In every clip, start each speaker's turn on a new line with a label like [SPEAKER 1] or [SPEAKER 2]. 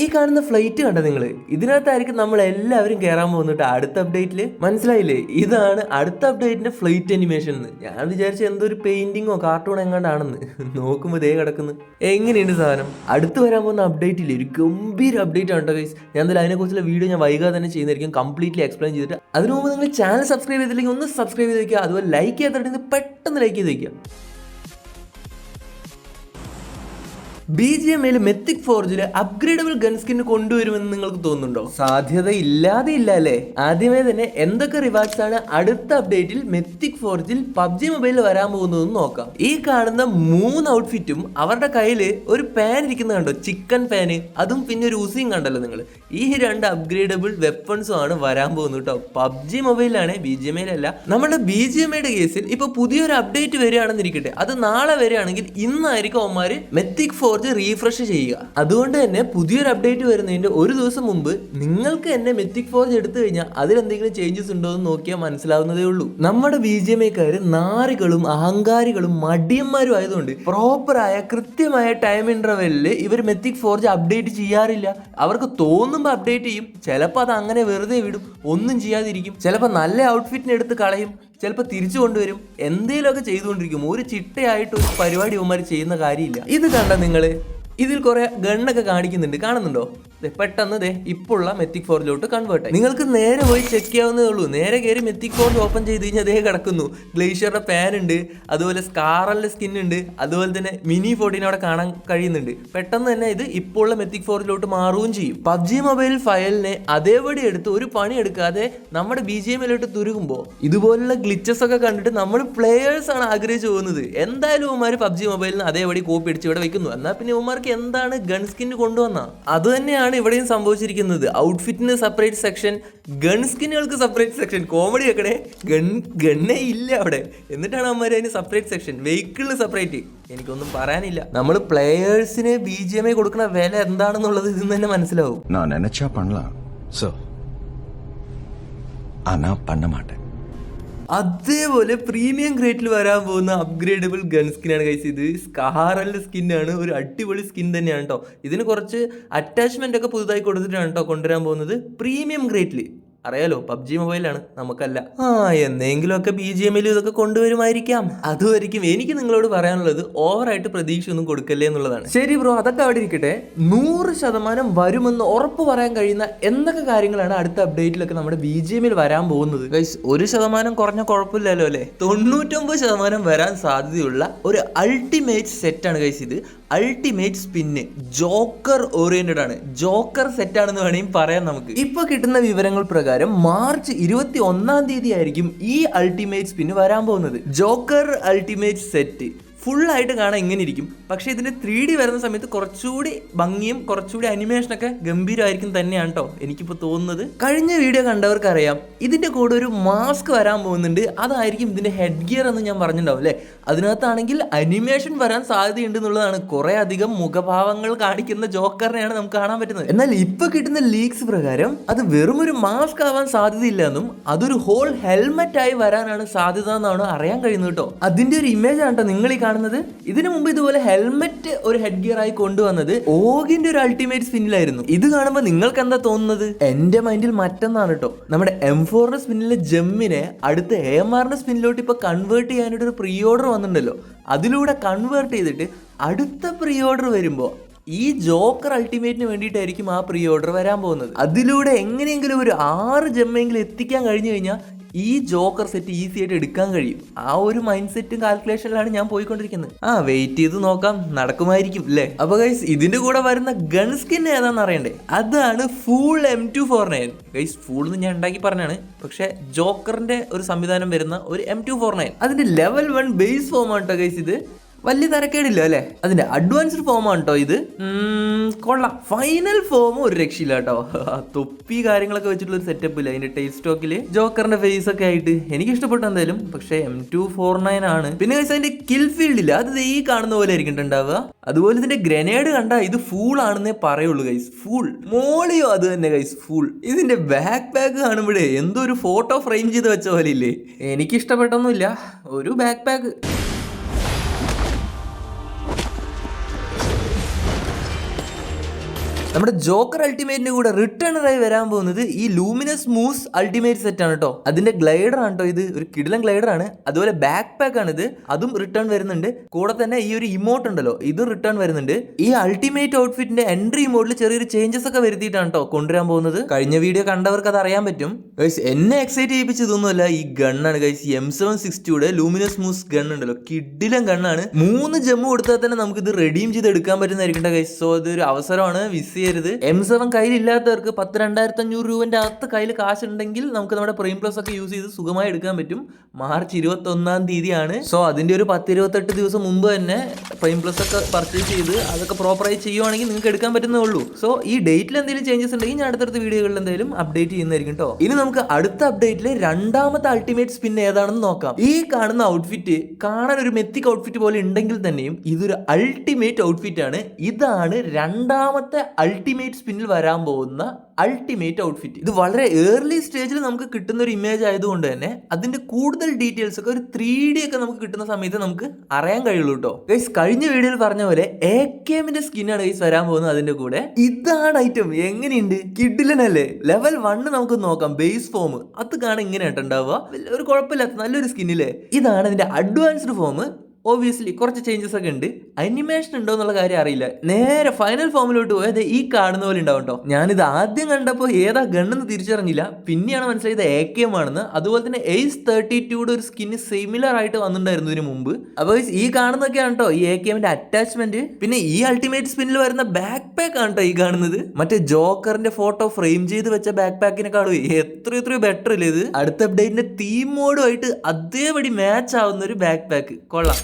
[SPEAKER 1] ഈ കാണുന്ന ഫ്ലൈറ്റ് കണ്ട നിങ്ങൾ ഇതിനകത്തായിരിക്കും നമ്മൾ എല്ലാവരും കയറാൻ പോകുന്നിട്ട് അടുത്ത അപ്ഡേറ്റിൽ മനസ്സിലായില്ലേ? ഇതാണ് അടുത്ത അപ്ഡേറ്റിന്റെ ഫ്ലൈറ്റ് അനിമേഷൻ എന്ന് ഞാൻ വിചാരിച്ച എന്തോ ഒരു പെയിന്റിങ്ങോ കാർട്ടൂൺ എങ്ങാണ്ടാണെന്ന്. നോക്കുമ്പോൾ ദേ കിടക്കുന്നു. എങ്ങനെയുണ്ട് സാധനം? അടുത്ത് വരാൻ പോകുന്ന അപ്ഡേറ്റിൽ ഒരു ഗംഭീര അപ്ഡേറ്റ് ആണ് ഗൈസ് ഞാൻ എന്തായാലും അതിനെക്കുറിച്ചുള്ള വീഡിയോ ഞാൻ വൈകാതെ തന്നെ ചെയ്യുന്നതായിരിക്കും. കംപ്ലീറ്റ്ലി എക്സ്പ്ലെയിൻ ചെയ്തിട്ട്. അതിനു മുമ്പ് നിങ്ങൾ ചാനൽ സബ്സ്ക്രൈബ് ചെയ്തില്ലെങ്കിൽ ഒന്ന് സബ്സ്ക്രൈബ് ചെയ്ത് വെക്കുക. അതുപോലെ ലൈക്ക് ചെയ്യാത്തതായിട്ട് പെട്ടെന്ന് ലൈക്ക് ചെയ്ത് വെക്കുക. ബി ജി എം എയിൽ മെത്തിക് ഫോർജിൽ അപ്ഗ്രേഡബിൾ ഗൺ സ്കിൻ കൊണ്ടുവരുമെന്ന് നിങ്ങൾക്ക് തോന്നുന്നുണ്ടോ? സാധ്യത ഇല്ലാതെ ഇല്ല അല്ലേ ആദ്യമേ തന്നെ എന്തൊക്കെ റിവാർഡ്സ് ആണ് അടുത്ത അപ്ഡേറ്റിൽ മെത്തിക് ഫോർജിൽ പബ്ജി മൊബൈലിൽ വരാൻ പോകുന്നതെന്ന് നോക്കാം. ഈ കാണുന്ന മൂന്ന് ഔട്ട്ഫിറ്റും അവരുടെ കയ്യിൽ ഒരു പാൻ ഇരിക്കുന്നത് കണ്ടോ? ചിക്കൻ പാന് അതും പിന്നെ ഒരു ഊസിയും കണ്ടല്ലോ നിങ്ങൾ ഈ രണ്ട് അപ്ഗ്രേഡബിൾ വെപ്പൺസും ആണ് വരാൻ പോകുന്നത് കേട്ടോ. പബ്ജി മൊബൈലാണ് ബി ജി എം അല്ല. നമ്മുടെ ബി ജി എം എയുടെ കേസിൽ ഇപ്പൊ പുതിയൊരു അപ്ഡേറ്റ് വരികയാണെന്നിരിക്കട്ടെ. അത് നാളെ വരികയാണെങ്കിൽ ഇന്നായിരിക്കും അവന്മാര് മെത്തിക് ഫോർജ് റീഫ്രഷ് ചെയ്യുക. അതുകൊണ്ട് തന്നെ പുതിയൊരു അപ്ഡേറ്റ് വരുന്നതിന്റെ ഒരു ദിവസം മുമ്പ് നിങ്ങൾക്ക് തന്നെ മെത്തിക് ഫോർജ് എടുത്തു കഴിഞ്ഞാൽ അതിലെന്തെങ്കിലും ചേഞ്ചസ് ഉണ്ടോ എന്ന് നോക്കിയാൽ മനസ്സിലാവുന്നതേ ഉള്ളൂ. നമ്മുടെ ബി ജി എം നാറികളും അഹങ്കാരികളും മടിയന്മാരും ആയതുകൊണ്ട് പ്രോപ്പറായ കൃത്യമായ ടൈം ഇന്റർവെല്ലിൽ ഇവർ മെത്തിക് ഫോർജ് അപ്ഡേറ്റ് ചെയ്യാറില്ല. അവർക്ക് തോന്നുമ്പോൾ അപ്ഡേറ്റ് ചെയ്യും. ചിലപ്പോൾ അത് അങ്ങനെ വെറുതെ വിടും. ഒന്നും ചെയ്യാതിരിക്കും. ചിലപ്പോൾ നല്ല ഔട്ട്ഫിറ്റിനെടുത്ത് കളയും. ചിലപ്പോൾ തിരിച്ചു കൊണ്ടുവരും. എന്തെങ്കിലുമൊക്കെ ചെയ്തുകൊണ്ടിരിക്കും. ഒരു ചിട്ടയായിട്ട് ഒരു പരിപാടി ഇവന്മാർ ചെയ്യുന്ന കാര്യമില്ല. ഇത് കണ്ട നിങ്ങൾ ഇതിൽ കുറേ ഗണ്ണൊക്കെ കാണിക്കുന്നുണ്ട്. കാണുന്നുണ്ടോ? പെട്ടെന്ന് ദേ ഇപ്പോഴുള്ള മെത്തിക് ഫോറിലോട്ട് കൺവേർട്ട് ആയി. നിങ്ങൾക്ക് നേരെ പോയി ചെക്ക് ചെയ്യാവുന്നേ ഉള്ളൂ. നേരെ കയറി മെത്തിക് ഫോർ ഓപ്പൺ ചെയ്ത് കഴിഞ്ഞാൽ അതേ കിടക്കുന്നു. ഗ്ലേഷ്യറുടെ പാൻ ഉണ്ട് അതുപോലെ സ്കാറലിന്റെ സ്കിൻ ഉണ്ട് അതുപോലെ തന്നെ മിനി ഫോർട്ടീൻ അവിടെ കാണാൻ കഴിയുന്നുണ്ട്. പെട്ടെന്ന് തന്നെ ഇത് ഇപ്പോഴുള്ള മെത്തിക് ഫോറിലോട്ട് മാറുകയും ചെയ്യും. പബ്ജി മൊബൈൽ ഫയലിനെ അതേപടി എടുത്ത് ഒരു പണി എടുക്കാതെ നമ്മുടെ ബി ജി എമ്മിലോട്ട് തുരുകുമ്പോൾ ഇതുപോലുള്ള ഗ്ലിച്ചസ് ഒക്കെ കണ്ടിട്ട് നമ്മൾ പ്ലേയേഴ്സ് ആണ് ആഗ്രഹിച്ചു പോകുന്നത്. എന്തായാലും ഉമാർ പബ്ജി മൊബൈലിന് അതേപടി കോപ്പി അടിച്ച് ഇവിടെ വെക്കുന്നു. എന്നാൽ പിന്നെ ഉമാർക്ക് എന്താണ് ഗൺ സ്കിൻ കൊണ്ടുവന്ന? അത് തന്നെയാണ് തന്നെയാണ് ഇവിടെയും സംഭവിച്ചിരിക്കുന്നത്. ഔട്ട്ഫിറ്റിന് സെപ്പറേറ്റ് സെക്ഷൻ ഗൺ സ്കിന്നുകൾക്ക് സെപ്പറേറ്റ് സെക്ഷൻ കോമഡി വെക്കണേ. ഗൺ ഗണ്ണേ ഇല്ല അവിടെ. എന്നിട്ടാണ് അമ്മമാർ അതിന് സെപ്പറേറ്റ് സെക്ഷൻ വെഹിക്കിളിന് സെപ്പറേറ്റ് എനിക്കൊന്നും പറയാനില്ല. നമ്മൾ പ്ലേയേഴ്സിന് ബി ജി എം ഐ കൊടുക്കുന്ന വില എന്താണെന്നുള്ളത് ഇതിൽ നിന്ന് തന്നെ മനസ്സിലാവും.
[SPEAKER 2] ഞാൻ പണലാ
[SPEAKER 3] സോ
[SPEAKER 2] ആനാ പണ്ണ മാട്ടെ.
[SPEAKER 1] അതേപോലെ പ്രീമിയം ഗ്രേറ്റിൽ വരാൻ പോകുന്ന അപ്ഗ്രേഡബിൾ ഗൺ സ്കിന്നാണ് കൈസ് ഇത്. സ്കാറലിന്റെ സ്കിന്നാണ് ഒരു അടിപൊളി സ്കിൻ തന്നെയാണ് കേട്ടോ ഇതിന് കുറച്ച് അറ്റാച്ച്മെന്റ് ഒക്കെ പുതുതായി കൊടുത്തിട്ടാണ് കേട്ടോ കൊണ്ടുവരാൻ പോകുന്നത്. പ്രീമിയം ഗ്രേറ്റിൽ അറിയാലോ പബ്ജി മൊബൈലാണ് നമുക്കല്ല. ആ എന്നെങ്കിലുമൊക്കെ ബി ജി എമ്മിലും ഇതൊക്കെ കൊണ്ടുവരുമായിരിക്കാം. അതുമായിരിക്കും എനിക്ക് നിങ്ങളോട് പറയാനുള്ളത്. ഓവറായിട്ട് പ്രതീക്ഷ ഒന്നും കൊടുക്കല്ലേ എന്നുള്ളതാണ്. ശരി ബ്രോ അതൊക്കെ അവിടെ ഇരിക്കട്ടെ. നൂറ് ശതമാനം വരുമെന്ന് ഉറപ്പ് പറയാൻ കഴിയുന്ന എന്തൊക്കെ കാര്യങ്ങളാണ് അടുത്ത അപ്ഡേറ്റിലൊക്കെ നമ്മുടെ ബി ജി എമ്മിൽ വരാൻ പോകുന്നത്? ഗൈസ് ഒരു ശതമാനം കുറഞ്ഞ കുഴപ്പമില്ലല്ലോ അല്ലേ? തൊണ്ണൂറ്റൊമ്പത് ശതമാനം വരാൻ സാധ്യതയുള്ള ഒരു അൾട്ടിമേറ്റ് സെറ്റാണ് ഗൈസ് ഇത്. അൾട്ടിമേറ്റ് സ്പിന്ന് ജോക്കർ ഓറിയന്റഡ് ആണ്. ജോക്കർ സെറ്റ് ആണെന്ന് വേണമെങ്കിൽ പറയാം നമുക്ക്. ഇപ്പൊ കിട്ടുന്ന വിവരങ്ങൾ പ്രകാരം മാർച്ച് ഇരുപത്തി ഒന്നാം തീയതി ആയിരിക്കും ഈ അൾട്ടിമേറ്റ് സ്പിന്ന് വരാൻ പോകുന്നത്. ജോക്കർ അൾട്ടിമേറ്റ് സെറ്റ് ഫുൾ ആയിട്ട് കാണാൻ ഇങ്ങനെ ഇരിക്കും പക്ഷേ ഇതിന്റെ ത്രീ ഡി വരുന്ന സമയത്ത് കുറച്ചുകൂടി ഭംഗിയും കുറച്ചുകൂടി അനിമേഷനൊക്കെ ഗംഭീരമായിരിക്കും തന്നെയാണ് കേട്ടോ എനിക്കിപ്പോൾ തോന്നുന്നത്. കഴിഞ്ഞ വീഡിയോ കണ്ടവർക്കറിയാം ഇതിന്റെ കൂടെ ഒരു മാസ്ക് വരാൻ പോകുന്നുണ്ട്. അതായിരിക്കും ഇതിന്റെ ഹെഡ് ഗിയർ എന്ന് ഞാൻ പറഞ്ഞിട്ടുണ്ടാവും അല്ലേ? അതിനകത്താണെങ്കിൽ അനിമേഷൻ വരാൻ സാധ്യതയുണ്ട് എന്നുള്ളതാണ്. കുറെ അധികം മുഖഭാവങ്ങൾ കാണിക്കുന്ന ജോക്കറിനെയാണ് നമുക്ക് കാണാൻ പറ്റുന്നത്. എന്നാൽ ഇപ്പോൾ കിട്ടുന്ന ലീക്സ് പ്രകാരം അത് വെറും ഒരു മാസ്ക് ആവാൻ സാധ്യതയില്ല എന്നും അതൊരു ഹോൾ ഹെൽമെറ്റ് ആയി വരാനാണ് സാധ്യത എന്നാണ് അറിയാൻ കഴിയുന്നത് കേട്ടോ അതിന്റെ ഒരു ഇമേജ് ആണ് കേട്ടോ നിങ്ങൾ ഈ കാണുന്നത്? ഇതിനു മുമ്പ് ഇതുപോലെ ഹെൽമെറ്റ് ഒരു ഹെഡ് ഗിയർ ആയി കൊണ്ടുവന്നത് ഓഗിന്റെ ഒരു അൾട്ടിമേറ്റ് സ്പിന്നിലായിരുന്നു. ഇത് കാണുമ്പോൾ നിങ്ങൾക്ക് എന്താ തോന്നുന്നത്? എന്റെ മൈൻഡിൽ മറ്റൊന്നാണ് കേട്ടോ നമ്മുടെ എം ഫോറിന്റെ സ്പിന്നിലെ ജെമ്മിനെ അടുത്ത എ എം ആറിന്റെ സ്പിന്നിലോട്ട് ഇപ്പൊ കൺവേർട്ട് ചെയ്യാനായിട്ട് ഒരു പ്രീ ഓർഡർ വന്നിട്ടുണ്ടല്ലോ. അതിലൂടെ കൺവേർട്ട് ചെയ്തിട്ട് അടുത്ത പ്രീ ഓർഡർ വരുമ്പോൾ ഈ ജോക്കർ അൾട്ടിമേറ്റിന് വേണ്ടിയിട്ടായിരിക്കും ആ പ്രീ ഓർഡർ വരാൻ പോകുന്നത്. അതിലൂടെ എങ്ങനെയെങ്കിലും ഒരു ആറ് ജമ്മെങ്കിലും എത്തിക്കാൻ കഴിഞ്ഞു കഴിഞ്ഞാൽ ഈ ജോക്കർ സെറ്റ് ഈസി ആയിട്ട് എടുക്കാൻ കഴിയും. ആ ഒരു മൈൻഡ് സെറ്റും കാൽക്കുലേഷനിലാണ് ഞാൻ പോയിക്കൊണ്ടിരിക്കുന്നത്. ആ വെയിറ്റ് ചെയ്ത് നോക്കാം. നടക്കുമായിരിക്കും അല്ലേ അപ്പൊ ഗൈസ് ഇതിന്റെ കൂടെ വരുന്ന ഗൺ സ്കിൻ ഏതാണെന്ന് അറിയണ്ടേ? അതാണ് full M two four nine guys full എന്ന് ഞാൻ ഉണ്ടാക്കി പറഞ്ഞാണ്. പക്ഷെ ജോക്കറിന്റെ ഒരു സംവിധാനം വരുന്ന ഒരു എം ടു ഫോർ നയൻ അതിന്റെ ലെവൽ വൺ ബേസ് ഫോം ആണ് കേട്ടോ ഗൈസ് ഇത്. വലിയ തരക്കേടില്ല അല്ലേ? അതിന്റെ അഡ്വാൻസ്ഡ് ഫോമാണ് കേട്ടോ ഇത്. കൊള്ളാം. ഫൈനൽ ഫോം ഒരു രക്ഷയില്ല കേട്ടോ തൊപ്പി കാര്യങ്ങളൊക്കെ വെച്ചിട്ടുള്ള ഒരു സെറ്റപ്പ് ഇല്ല. അതിന്റെ ടേസ്റ്റ് സ്റ്റോക്കിൽ ജോക്കറിന്റെ ഫേസ് ഒക്കെ ആയിട്ട് എനിക്ക് ഇഷ്ടപ്പെട്ടു എന്തായാലും. പക്ഷേ എം ടു ഫോർ നയൻ ആണ്. പിന്നെ അതിന്റെ കിൽ ഫീൽഡ് ഇല്ല. അത് ഈ കാണുന്ന പോലെ ആയിരിക്കും ഉണ്ടാവുക അതുപോലെ ഇതിന്റെ ഗ്രനേഡ് കണ്ട ഇത് ഫൂൾ ആണെന്നേ പറയുള്ളൂ ഗൈസ് ഫുൾ മോളിയോ അത് തന്നെ ഗൈസ് ഫുൾ ഇതിന്റെ ബാക്ക് പാക്ക് കാണുമ്പോഴേ എന്തോ ഒരു ഫോട്ടോ ഫ്രെയിം ചെയ്ത് വെച്ച പോലെ ഇല്ലേ? എനിക്ക് ഇഷ്ടപ്പെട്ടൊന്നുമില്ല ഒരു ബാക്ക് പാക്ക് നമ്മുടെ ജോക്കർ അൾട്ടിമേറ്റിന്റെ കൂടെ ആയി വരാൻ പോകുന്നത് ഈ ലൂമിനസ് മൂസ് അൾട്ടിമേറ്റ് സെറ്റ് ആണ് കേട്ടോ അതിന്റെ ഗ്ലൈഡർ ആണ് കേട്ടോ ഇത്. ഒരു കിടിലൻ ഗ്ലൈഡർ ആണ്. അതുപോലെ ബാക്ക് പാക്ക് ആണ് ഇത്. അതും റിട്ടേൺ വരുന്നുണ്ട്. കൂടെ തന്നെ ഈ ഒരു ഇമോട്ട് ഉണ്ടല്ലോ. ഇത് റിട്ടേൺ വരുന്നുണ്ട്. ഈ അൾട്ടിമേറ്റ് ഔട്ട്ഫിറ്റിന്റെ എൻട്രി ഇമോട്ടിൽ ചെറിയൊരു ചേഞ്ചസ് ഒക്കെ വരുത്തിയിട്ടാണ് കേട്ടോ കൊണ്ടുവരാൻ പോകുന്നത്. കഴിഞ്ഞ വീഡിയോ കണ്ടവർക്ക് അത് അറിയാൻ പറ്റും. ഗൈസ് എന്നെ എക്സൈറ്റ് ചെയ്യിപ്പിച്ചതൊന്നുമല്ല ഈ ഗണ്ണാണ് ഗൈസ് എം സെവൻ സിക്സ്റ്റിയുടെ ലൂമിനസ് മൂസ് ഗൺ ഉണ്ടല്ലോ. കിഡിലൻ ഗണ്ണാണ് മൂന്ന് ജമ്മു കൊടുത്താൽ തന്നെ നമുക്ക് ഇത് റെഡീം ചെയ്ത് എടുക്കാൻ പറ്റുന്നതായിരിക്കും ഗൈസ് സോ ഇതൊരു അവസരമാണ്. മിസ് ചെയ്യരുത് എം സെവൻ കയ്യിലില്ലാത്തവർക്ക് പത്ത് രണ്ടായിരത്തി അഞ്ഞൂറ് രൂപന്റെ അകത്ത് കയ്യിൽ കാശുണ്ടെങ്കിൽ നമുക്ക് നമ്മുടെ പ്രീം പ്ലസ് ഒക്കെ യൂസ് ചെയ്ത് സുഖമായി എടുക്കാൻ പറ്റും. മാർച്ച് ഇരുപത്തി ഒന്നാം തീയതിയാണ്. സോ അതിന്റെ ഒരു പത്ത് ഇരുപത്തെട്ട് ദിവസം മുമ്പ് തന്നെ പ്രൈം പ്ലസ് ഒക്കെ പർച്ചേസ് ചെയ്ത് അതൊക്കെ പ്രോപ്പറായി ചെയ്യുവാണെങ്കിൽ നിങ്ങൾക്ക് എടുക്കാൻ പറ്റുന്നേ ഉള്ളൂ. സോ ഈ ഡേറ്റിൽ എന്തെങ്കിലും ചേഞ്ചസ് ഉണ്ടെങ്കിൽ ഞാൻ അടുത്തടുത്ത വീഡിയോകളിൽ എന്തെങ്കിലും അപ്ഡേറ്റ് ചെയ്യുന്നതായിരിക്കും കേട്ടോ ഇനി നമുക്ക് അടുത്ത അപ്ഡേറ്റിലെ രണ്ടാമത്തെ അൾട്ടിമേറ്റ് സ്പിൻ ഏതാണെന്ന് നോക്കാം. ഈ കാണുന്ന ഔട്ട്ഫിറ്റ് കാണാൻ ഒരു മെത്തിക് ഔട്ട്ഫിറ്റ് പോലെ ഉണ്ടെങ്കിൽ തന്നെയും ഇതൊരു അൾട്ടിമേറ്റ് ഔട്ട്ഫിറ്റ് ആണ്. ഇതാണ് രണ്ടാമത്തെ അൾട്ടിമേറ്റ് സ്പിന്നിൽ വരാൻ പോകുന്ന അൾട്ടിമേറ്റ് ഔട്ട്ഫിറ്റ് ഇത് വളരെ ഏർലി സ്റ്റേജിൽ നമുക്ക് കിട്ടുന്ന ഒരു ഇമേജ് ആയതുകൊണ്ട് തന്നെ അതിന്റെ കൂടുതൽ ഡീറ്റെയിൽസ് ഒക്കെ ഒരു ത്രീ ഡി ഒക്കെ നമുക്ക് കിട്ടുന്ന സമയത്ത് നമുക്ക് അറിയാൻ കഴിയുള്ളൂ കേട്ടോ ഗൈസ് കഴിഞ്ഞ വീഡിയോയിൽ പറഞ്ഞ പോലെ എ കെ എമ്മിന്റെ സ്കിന്നാണ് ഗൈസ് വരാൻ പോകുന്നത് അതിന്റെ കൂടെ. ഇതാണ് ഐറ്റം എങ്ങനെയുണ്ട്? കിഡിലനല്ലേ ലെവൽ വണ്ണ് നമുക്ക് നോക്കാം. ബേസ് ഫോം അത് കാണാൻ ഇങ്ങനെ ഉണ്ടാവുക. ഒരു കുഴപ്പമില്ലാത്ത നല്ലൊരു സ്കിന്നില്ലേ ഇതാണ് ഇതിന്റെ അഡ്വാൻസ്ഡ് ഫോം ഓബിയസ്ലി കുറച്ച് ചേഞ്ചസ് ഒക്കെ ഉണ്ട്. അനിമേഷൻ ഉണ്ടോ എന്നുള്ള കാര്യം അറിയില്ല. നേരെ ഫൈനൽ ഫോമിലോട്ട് പോയത് ഈ കാണുന്ന പോലെ ഉണ്ടാവും കേട്ടോ ഞാനിത് ആദ്യം കണ്ടപ്പോൾ ഏതാ ഗണ്ണെന്ന് തിരിച്ചറിഞ്ഞില്ല. പിന്നെയാണ് മനസ്സിലായത് എ കെ എം ആണെന്ന്. അതുപോലെ തന്നെ എയ്സ് തേർട്ടി ടൂടെ ഒരു സ്കിന്ന് സിമിലർ ആയിട്ട് വന്നിട്ടുണ്ടായിരുന്നു ഇതിന് മുമ്പ്. അപ്പോൾ ഈ കാണുന്നൊക്കെയാണ് കേട്ടോ ഈ എ കെ എമ്മിന്റെ അറ്റാച്ച്മെന്റ് പിന്നെ ഈ അൾട്ടിമേറ്റ് സ്പിന്നിൽ വരുന്ന ബാക്ക് പാക്ക് ആണ് കേട്ടോ ഈ കാണുന്നത്. മറ്റേ ജോക്കറിന്റെ ഫോട്ടോ ഫ്രെയിം ചെയ്ത് വെച്ച ബാക്ക് പാക്കിനെക്കാളും എത്ര എത്രയോ ബെറ്റർ ഇല്ലേ ഇത്. അടുത്ത അപ്ഡേറ്റിന്റെ തീം മോഡുമായിട്ട് അതേപടി മാച്ച് ആവുന്ന ഒരു ബാക്ക് പാക്ക് കൊള്ളാം.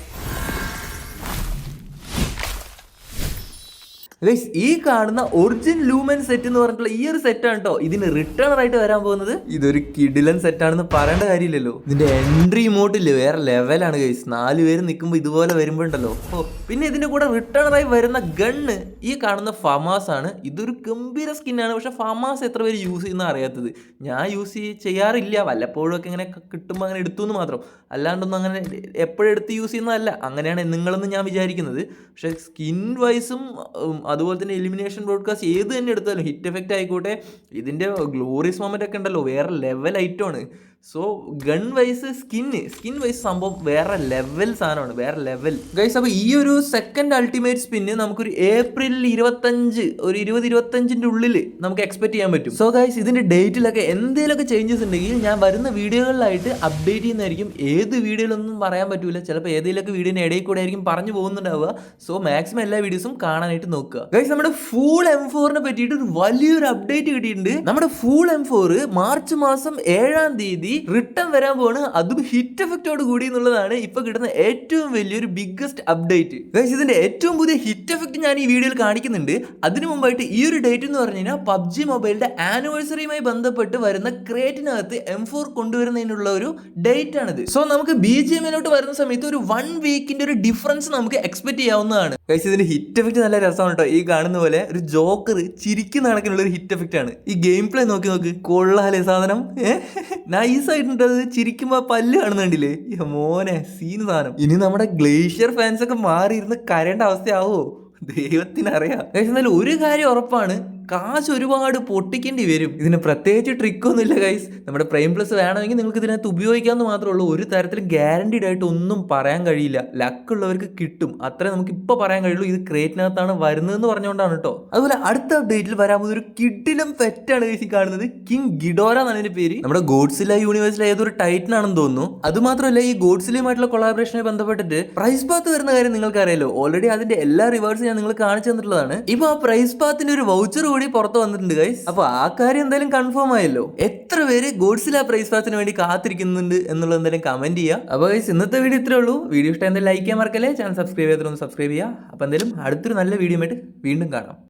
[SPEAKER 1] Guys, ഈ കാണുന്ന ഒറിജിൻ ലൂമൻ സെറ്റ് എന്ന് പറഞ്ഞിട്ടുള്ള ഈ ഒരു സെറ്റ് ആണ് കേട്ടോ ഇതിന് റിട്ടേൺ ആയിട്ട് വരാൻ പോകുന്നത്. ഇതൊരു കിഡിലൻ സെറ്റ് ആണെന്ന് പറയേണ്ട കാര്യമില്ലല്ലോ. ഇതിന്റെ എൻട്രി ഇമോട്ടില്ലേ വേറെ ലെവലാണ് ഗൈസ് നാല് പേര് നിൽക്കുമ്പോൾ ഇതുപോലെ വരുമ്പോണ്ടല്ലോ. ഓ പിന്നെ ഇതിന്റെ കൂടെ റിട്ടേണറായി വരുന്ന ഗണ്ണ് ഈ കാണുന്ന ഫമാസ് ആണ്. ഇതൊരു ഗംഭീര സ്കിന്നാണ് പക്ഷെ ഫമാസ് എത്ര പേര് യൂസ് ചെയ്യുന്ന അറിയാത്തത്. ഞാൻ യൂസ് ചെയ്യാറില്ല. വല്ലപ്പോഴും ഒക്കെ ഇങ്ങനെ കിട്ടുമ്പോൾ അങ്ങനെ എടുത്തു എന്ന് മാത്രം. അല്ലാണ്ടൊന്നും അങ്ങനെ എപ്പോഴെടുത്ത് യൂസ് ചെയ്യുന്നതല്ല. അങ്ങനെയാണ് നിങ്ങളെന്ന് ഞാൻ വിചാരിക്കുന്നത്. പക്ഷെ സ്കിൻ വൈസും അതുപോലെ തന്നെ എലിമിനേഷൻ ബ്രോഡ്കാസ്റ്റ് ഏത് തന്നെ എടുത്താലും ഹിറ്റ് എഫക്റ്റ് ആയിക്കോട്ടെ ഇതിന്റെ ഗ്ലോറിയസ് മൊമെന്റ് ഒക്കെ ഉണ്ടല്ലോ വേറെ ലെവൽ ഐറ്റമാണ് so gun wise skin skin wise സംഭവം വേറെ ലെവൽ സാധനമാണ്. വേറെ ലെവൽ ഗൈസ് അപ്പോൾ ഈ ഒരു സെക്കൻഡ് അൾട്ടിമേറ്റ് സ്പിന്ന് നമുക്കൊരു ഏപ്രിൽ ഇരുപത്തഞ്ച് ഒരു ഇരുപത് ഇരുപത്തഞ്ചിന്റെ ഉള്ളിൽ നമുക്ക് എക്സ്പെക്ട് ചെയ്യാൻ പറ്റും. സോ ഗൈസ് ഇതിന്റെ ഡേറ്റിലൊക്കെ എന്തെങ്കിലുമൊക്കെ ചേഞ്ചസ് ഉണ്ടെങ്കിൽ ഞാൻ വരുന്ന വീഡിയോകളിലായിട്ട് അപ്ഡേറ്റ് ചെയ്യുന്നതായിരിക്കും. ഏത് വീഡിയോയിലൊന്നും പറയാൻ പറ്റൂല. ചിലപ്പോൾ ഏതെങ്കിലുമൊക്കെ വീഡിയോന്റെ ഇടയിൽ കൂടെ ആയിരിക്കും പറഞ്ഞു പോകുന്നുണ്ടാവുക. സോ മാക്സിമം എല്ലാ വീഡിയോസും കാണാനായിട്ട് നോക്കുക. ഗൈസ് നമ്മുടെ ഫുൾ എം ഫോറിനെ പറ്റിയിട്ട് ഒരു വലിയൊരു അപ്ഡേറ്റ് കിട്ടിയിട്ടുണ്ട്. നമ്മുടെ ഫുൾ എം ഫോർ മാർച്ച് മാസം ഏഴാം തീയതി റിട്ടേൺ വരാൻ പോവാണ്. അതും ഹിറ്റ് എഫക്റ്റോട് കൂടി എന്നുള്ളതാണ് ഇപ്പൊ കിട്ടുന്ന ഏറ്റവും വലിയൊരു ബിഗ്ഗസ്റ്റ് അപ്ഡേറ്റ് ഇതിന്റെ ഏറ്റവും പുതിയ ഹിറ്റ് എഫക്റ്റ് ഞാൻ ഈ വീഡിയോയിൽ കാണിക്കുന്നുണ്ട്. അതിനു മുമ്പായിട്ട് ഈ ഒരു ഡേറ്റ് എന്ന് പറഞ്ഞു കഴിഞ്ഞാൽ പബ്ജി മൊബൈലിന്റെ ആനിവേഴ്സറിയുമായി ബന്ധപ്പെട്ട് വരുന്ന ക്രേറ്റിനകത്ത് എം ഫോർ കൊണ്ടുവരുന്നതിനുള്ള ഒരു ഡേറ്റ് ആണിത്. സോ നമുക്ക് ബി ജി എമ്മിലോട്ട് വരുന്ന സമയത്ത് ഒരു വൺ വീക്കിന്റെ ഒരു ഡിഫറൻസ് നമുക്ക് എക്സ്പെക്ട് ചെയ്യാവുന്നതാണ്. ഇതിന്റെ ഹിറ്റ് എഫക്റ്റ് നല്ല രസമാണ് കേട്ടോ ഈ കാണുന്ന പോലെ ഒരു ജോക്കർ ചിരിക്കുന്ന കണക്കിനുള്ള ഒരു ഹിറ്റ് എഫക്റ്റ് ആണ്. ഈ ഗെയിം പ്ലേ നോക്കി നോക്ക്. കൊള്ളാലേ സാധനം. നൈസ് ആയിട്ടുണ്ട് ചിരിക്കുമ്പോൾ ചിരിക്കുമ്പോ പല്ല് കാണുന്നുണ്ടില്ലേ മോനെ സീന് സാധനം. ഇനി നമ്മുടെ ഗ്ലേഷ്യർ ഫാൻസ് ഒക്കെ മാറിയിരുന്ന് കരേണ്ട അവസ്ഥയാവോ? ദൈവത്തിനറിയാം. പക്ഷെ എന്നാലും ഒരു കാര്യം ഉറപ്പാണ്. കാശ് ഒരുപാട് പൊട്ടിക്കേണ്ടി വരും. ഇതിന് പ്രത്യേകിച്ച് ട്രിക്കൊന്നുമില്ല ഗൈസ് നമ്മുടെ പ്രൈം പ്ലസ് വേണമെങ്കിൽ നിങ്ങൾക്ക് ഇതിനകത്ത് ഉപയോഗിക്കാമെന്ന് മാത്രമേ ഉള്ളൂ. ഒരു തരത്തിലും ഗ്യാരണ്ടീഡ് ആയിട്ട് ഒന്നും പറയാൻ കഴിയില്ല. ലക്ക് ഉള്ളവർക്ക് കിട്ടും. അത്രേ നമുക്ക് ഇപ്പോൾ പറയാൻ കഴിയുള്ളൂ. ഇത് ക്രേറ്റിനകത്താണ് വരുന്നതെന്ന് പറഞ്ഞുകൊണ്ടാണ് കേട്ടോ. അതുപോലെ അടുത്ത അപ്ഡേറ്റിൽ വരാൻ പോകുന്ന ഒരു കിഡിലും പെറ്റാണ് ഗൈസ് കാണുന്നത്. കിങ് ഗിഡോര എന്നാണ് പേര്. നമ്മുടെ ഗോഡ്സില യൂണിവേഴ്സിലെ ഏതൊരു ടൈറ്റൻ ആണെന്ന് തോന്നുന്നു. അതുമാത്രമല്ല ഈ ഗോഡ്സിലയുമായിട്ടുള്ള കൊളാബറേഷനെ ബന്ധപ്പെട്ടിട്ട് പ്രൈസ് പാത്ത് വരുന്ന കാര്യം നിങ്ങൾക്ക് അറിയാലോ ഓൾറെഡി അതിന്റെ എല്ലാ റിവാർഡ്സും ഞാൻ നിങ്ങൾ കാണിച്ചു തന്നിട്ടുള്ളതാണ്. ഇപ്പൊ ആ പ്രൈസ് പാത്തിന്റെ ഒരു വൗച്ചർ കൂടി പുറത്ത് വന്നിട്ടുണ്ട് ഗൈസ് അപ്പൊ ആ കാര്യം എന്തായാലും കൺഫേം ആയല്ലോ. എത്ര പേര് ഗോഡ്സില പ്രൈസ് പാസിന് വേണ്ടി കാത്തിരിക്കുന്നുണ്ട് എന്നുള്ളത് എന്തായാലും കമന്റ് ചെയ്യുക അപ്പൊ ഗൈസ് ഇന്നത്തെ വീഡിയോ ഇത്രേ ഉള്ളൂ. വീഡിയോ ഇഷ്ടം എന്തായാലും ലൈക്ക് ചെയ്യാൻ മറക്കല്ലേ. ചാനൽ സബ്സ്ക്രൈബ് ചെയ്യാത്തൊന്ന് സബ്സ്ക്രൈബ് ചെയ്യുക അപ്പൊ എന്തായാലും അടുത്തൊരു നല്ല വീഡിയോ ആയിട്ട് വീണ്ടും കാണാം.